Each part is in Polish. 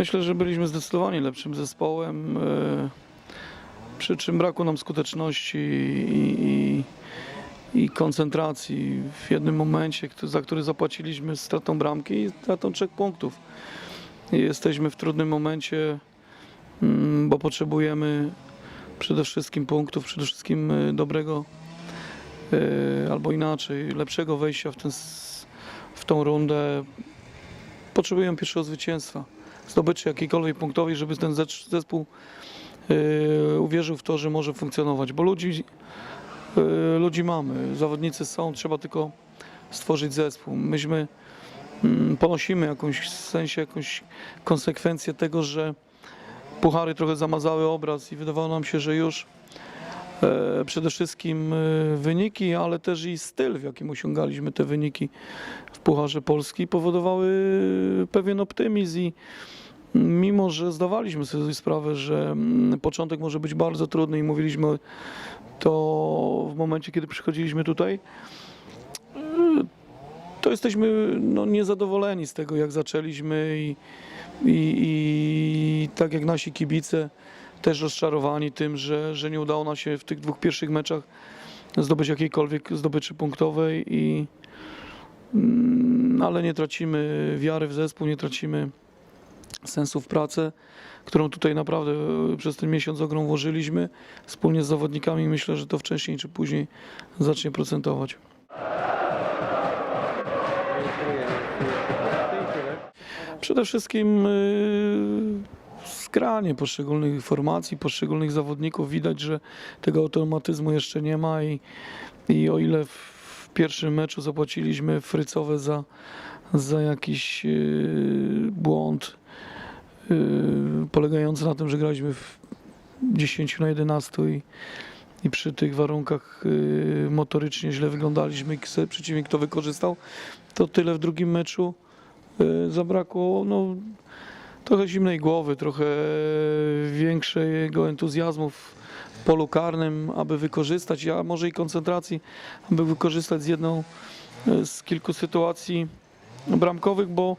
Myślę, że byliśmy zdecydowanie lepszym zespołem, e, przy czym brakło nam skuteczności i, i, i koncentracji w jednym momencie, za który zapłaciliśmy stratą bramki i stratą trzech punktów. Jesteśmy w trudnym momencie, mm, bo potrzebujemy przede wszystkim punktów, przede wszystkim e, dobrego e, albo inaczej, lepszego wejścia w, ten, w tą rundę. Potrzebujemy pierwszego zwycięstwa, zdobyczy jakiejkolwiek punktowej, żeby ten zes- zespół e, uwierzył w to, że może funkcjonować, bo ludzi, e, ludzi mamy, zawodnicy są, trzeba tylko stworzyć zespół. Myśmy mm, ponosimy jakąś w sensie jakąś konsekwencję tego, że puchary trochę zamazały obraz i wydawało nam się, że już przede wszystkim e, wyniki, ale też i styl, w jakim osiągaliśmy te wyniki w Pucharze Polski powodowały pewien optymizm i mimo, że zdawaliśmy sobie sprawę, że mm, początek może być bardzo trudny i mówiliśmy to w momencie, kiedy przychodziliśmy tutaj, e, to jesteśmy no, niezadowoleni z tego, jak zaczęliśmy i, i, i tak jak nasi kibice też rozczarowani tym, że, że nie udało nam się w tych dwóch pierwszych meczach zdobyć jakiejkolwiek zdobyczy punktowej i mm, ale nie tracimy wiary w zespół, nie tracimy sensu w pracę, którą tutaj naprawdę e, przez ten miesiąc ogrom włożyliśmy wspólnie z zawodnikami. Myślę, że to wcześniej czy później zacznie procentować. Przede wszystkim yy, skranie poszczególnych formacji, poszczególnych zawodników. Widać, że tego automatyzmu jeszcze nie ma i, i o ile w pierwszym meczu zapłaciliśmy frycowe za, za jakiś yy, błąd yy, polegający na tym, że graliśmy w 10 na 11 i, i przy tych warunkach yy, motorycznie źle wyglądaliśmy i przeciwnik to wykorzystał, to tyle w drugim meczu y, zabrakło no, trochę zimnej głowy, trochę większego entuzjazmu w, polu karnym, aby wykorzystać, a może i koncentracji, aby wykorzystać z jedną y, z kilku sytuacji bramkowych, bo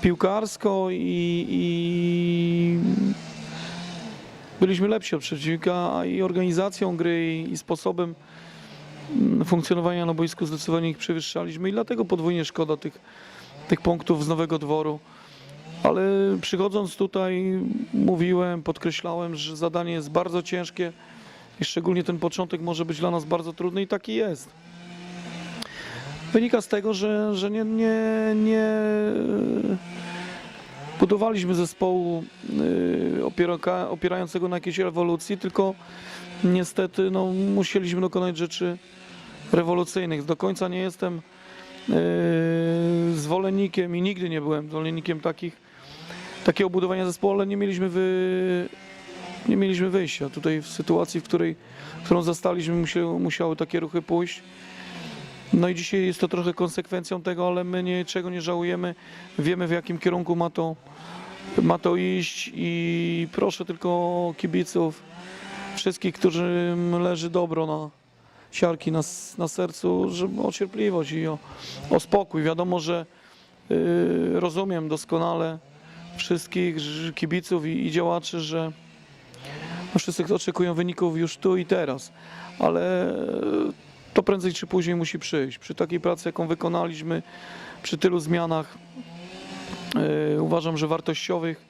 piłkarsko i, i byliśmy lepsi od przeciwnika, a i organizacją gry i, i sposobem mm, funkcjonowania na boisku zdecydowanie ich przewyższaliśmy i dlatego podwójnie szkoda tych, tych punktów z Nowego Dworu. Ale przychodząc tutaj mówiłem, podkreślałem, że zadanie jest bardzo ciężkie i szczególnie ten początek może być dla nas bardzo trudny i taki jest. Wynika z tego, że, że nie, nie, nie budowaliśmy zespołu y, opierającego na jakiejś rewolucji, tylko niestety no, musieliśmy dokonać rzeczy rewolucyjnych. Do końca nie jestem yy, zwolennikiem i nigdy nie byłem zwolennikiem takich, takiego budowania zespołu, ale nie mieliśmy, wy, nie mieliśmy wyjścia. Tutaj w sytuacji, w której, którą zastaliśmy, musiały, musiały takie ruchy pójść. No i dzisiaj jest to trochę konsekwencją tego, ale my niczego nie żałujemy. Wiemy w jakim kierunku ma to, ma to iść i proszę tylko kibiców, wszystkich, którym leży dobro na, siarki na, na sercu, żeby o cierpliwość i o, o spokój. Wiadomo, że y, rozumiem doskonale wszystkich kibiców i, i działaczy, że no, wszyscy oczekują wyników już tu i teraz, ale to prędzej czy później musi przyjść. Przy takiej pracy, jaką wykonaliśmy, przy tylu zmianach, y, uważam, że wartościowych,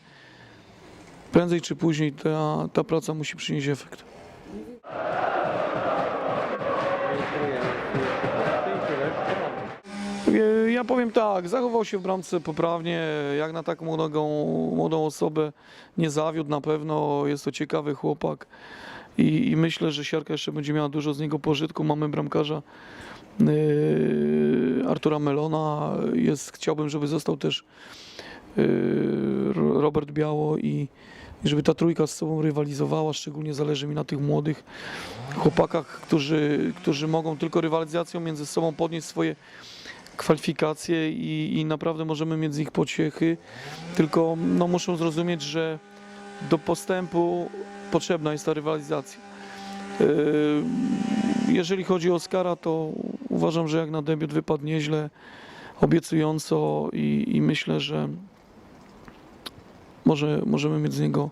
prędzej czy później ta, ta praca musi przynieść efekt. Ja powiem tak, zachował się w bramce poprawnie, jak na tak młodą, osobę nie zawiódł na pewno, jest to ciekawy chłopak i, i myślę, że Siarka jeszcze będzie miała dużo z niego pożytku. Mamy bramkarza e, Artura Melona, jest, chciałbym, żeby został też Ro- Robert Biało i i żeby ta trójka z sobą rywalizowała, szczególnie zależy mi na tych młodych chłopakach, którzy, którzy mogą tylko rywalizacją między sobą podnieść swoje kwalifikacje i, i naprawdę możemy mieć z nich pociechy, tylko no, muszą zrozumieć, że do postępu potrzebna jest ta rywalizacja. Yy, Jeżeli chodzi o Oskara, to uważam, że jak na debiut wypadł nieźle, obiecująco i, i myślę, że może, możemy mieć z niego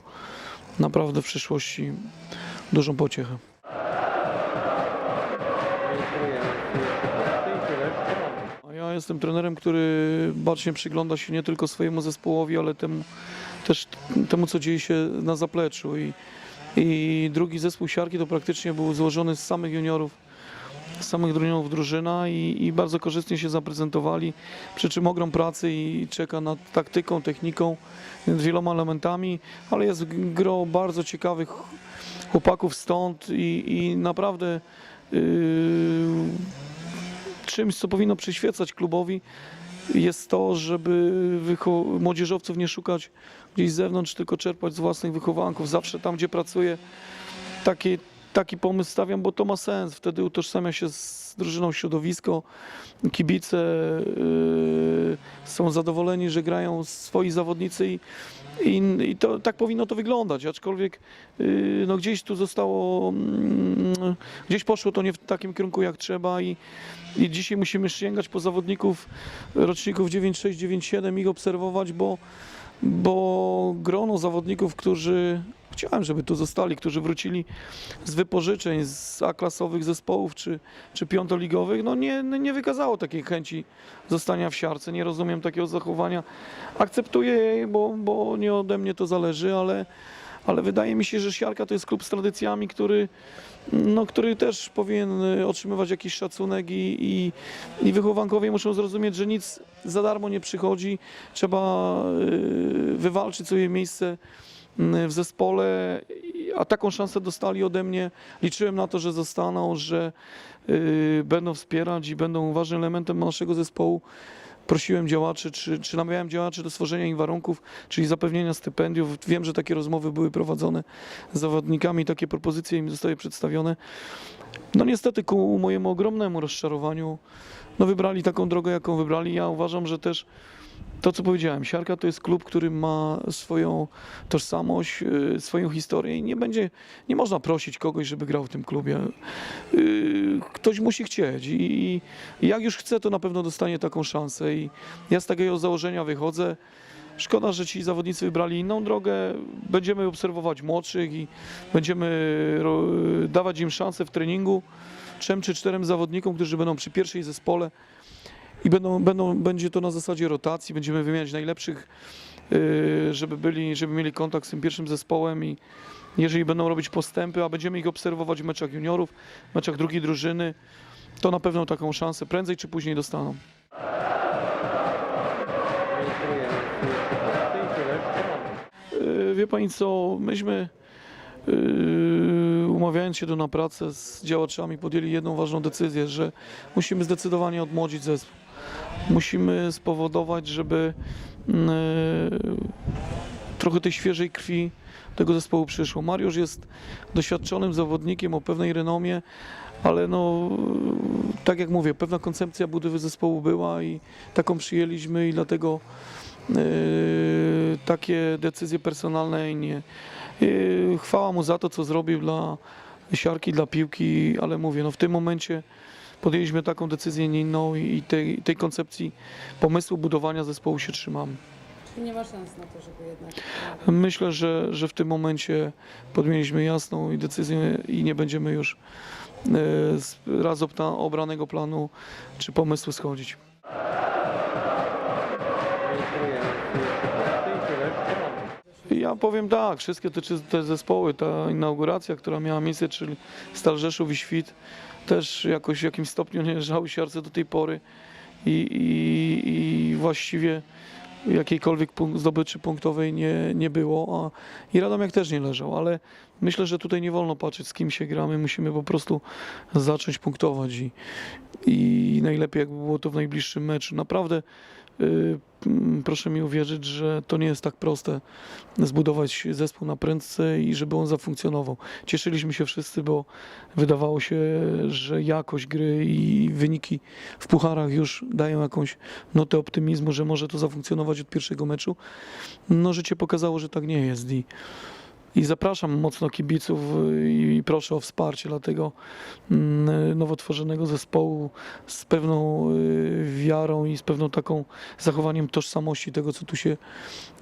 naprawdę w przyszłości dużą pociechę. Jestem trenerem, który bacznie przygląda się nie tylko swojemu zespołowi, ale temu, też temu, co dzieje się na zapleczu. I, I drugi zespół siarki to praktycznie był złożony z samych juniorów, z samych juniorów drużyna i, i bardzo korzystnie się zaprezentowali. Przy czym ogrom pracy i czeka nad taktyką, techniką, wieloma elementami, ale jest gro bardzo ciekawych chłopaków stąd i, i naprawdę yy, czymś, co powinno przyświecać klubowi, jest to, żeby młodzieżowców nie szukać gdzieś z zewnątrz, tylko czerpać z własnych wychowanków. Zawsze tam, gdzie pracuję, taki, taki pomysł stawiam, bo to ma sens. Wtedy utożsamia się z drużyną środowisko, kibice yy, są zadowoleni, że grają swoi zawodnicy i, i, i to, tak powinno to wyglądać. Aczkolwiek yy, no, gdzieś tu zostało, mm, gdzieś poszło to nie w takim kierunku jak trzeba i, i dzisiaj musimy sięgać po zawodników roczników 96, 97 i obserwować, bo, bo grono zawodników, którzy chciałem, żeby tu zostali, którzy wrócili z wypożyczeń, z A-klasowych zespołów czy, czy piątoligowych, no nie, nie wykazało takiej chęci zostania w siarce. Nie rozumiem takiego zachowania. Akceptuję je, bo, bo nie ode mnie to zależy, ale, ale wydaje mi się, że siarka to jest klub z tradycjami, który, no, który też powinien y, otrzymywać jakiś szacunek i, i, i wychowankowie muszą zrozumieć, że nic za darmo nie przychodzi. Trzeba y, wywalczyć sobie miejsce y, w zespole, a taką szansę dostali ode mnie. Liczyłem na to, że zostaną, że będą wspierać i będą ważnym elementem naszego zespołu. Prosiłem działaczy, czy, czy namawiałem działaczy do stworzenia im warunków, czyli zapewnienia stypendiów. Wiem, że takie rozmowy były prowadzone z zawodnikami, takie propozycje im zostały przedstawione. No niestety ku mojemu ogromnemu rozczarowaniu no wybrali taką drogę, jaką wybrali. Ja uważam, że też to, co powiedziałem, Siarka to jest klub, który ma swoją tożsamość, yy, swoją historię i nie będzie, nie można prosić kogoś, żeby grał w tym klubie. Ktoś musi chcieć i, i jak już chce, to na pewno dostanie taką szansę i ja z takiego założenia wychodzę. Szkoda, że ci zawodnicy wybrali inną drogę. Będziemy obserwować młodszych i będziemy dawać im szansę w treningu. Trzem czy czterem zawodnikom, którzy będą przy pierwszej zespole i będą, będą, będzie to na zasadzie rotacji. Będziemy wymieniać najlepszych, yy, żeby, byli, żeby mieli kontakt z tym pierwszym zespołem i jeżeli będą robić postępy, a będziemy ich obserwować w meczach juniorów, w meczach drugiej drużyny, to na pewno taką szansę prędzej czy później dostaną. Yy, Wie pani co, myśmy yy, umawiając się tu na pracę z działaczami podjęli jedną ważną decyzję, że musimy zdecydowanie odmłodzić zespół. Musimy spowodować, żeby yy, trochę tej świeżej krwi tego zespołu przyszło. Mariusz jest doświadczonym zawodnikiem o pewnej renomie, ale no, tak jak mówię, pewna koncepcja budowy zespołu była i taką przyjęliśmy i dlatego yy, takie decyzje personalne nie. Yy, chwała mu za to, co zrobił dla siarki, dla piłki, ale mówię, no w tym momencie podjęliśmy taką decyzję, nie inną i i tej, tej koncepcji pomysłu budowania zespołu się trzymamy. Nie ma szans na to, żeby jednak... Myślę, że, że w tym momencie podjęliśmy jasną i decyzję i nie będziemy już e, z raz obranego planu czy pomysłu schodzić. Ja powiem tak, wszystkie te, te zespoły, ta inauguracja, która miała miejsce, czyli Stal Rzeszów i Świt, też jakoś w jakimś stopniu nie leżały siarce do tej pory i, i, i właściwie jakiejkolwiek punk- zdobyczy punktowej nie, nie było, a i Radomiak też nie leżał, ale myślę, że tutaj nie wolno patrzeć z kim się gramy, musimy po prostu zacząć punktować i, i najlepiej jakby było to w najbliższym meczu. Naprawdę proszę mi uwierzyć, że to nie jest tak proste zbudować zespół na prędce i żeby on zafunkcjonował. Cieszyliśmy się wszyscy, bo wydawało się, że jakość gry i wyniki w pucharach już dają jakąś notę optymizmu, że może to zafunkcjonować od pierwszego meczu. No życie pokazało, że tak nie jest i i zapraszam mocno kibiców i proszę o wsparcie dla tego mm, nowo tworzonego zespołu z pewną y, wiarą i z pewną taką zachowaniem tożsamości tego, co tu się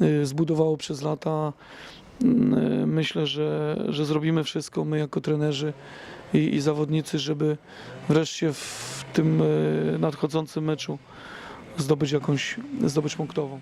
y, zbudowało przez lata. Mm, y, Myślę, że, że zrobimy wszystko my jako trenerzy i, i zawodnicy, żeby wreszcie w tym nadchodzącym meczu zdobyć jakąś zdobycz punktową.